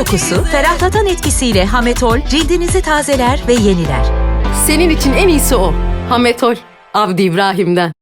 kokusu, ferahlatan etkisiyle Hametol cildinizi tazeler ve yeniler. Senin için en iyisi o. Hametol. Avdi İbrahim'den.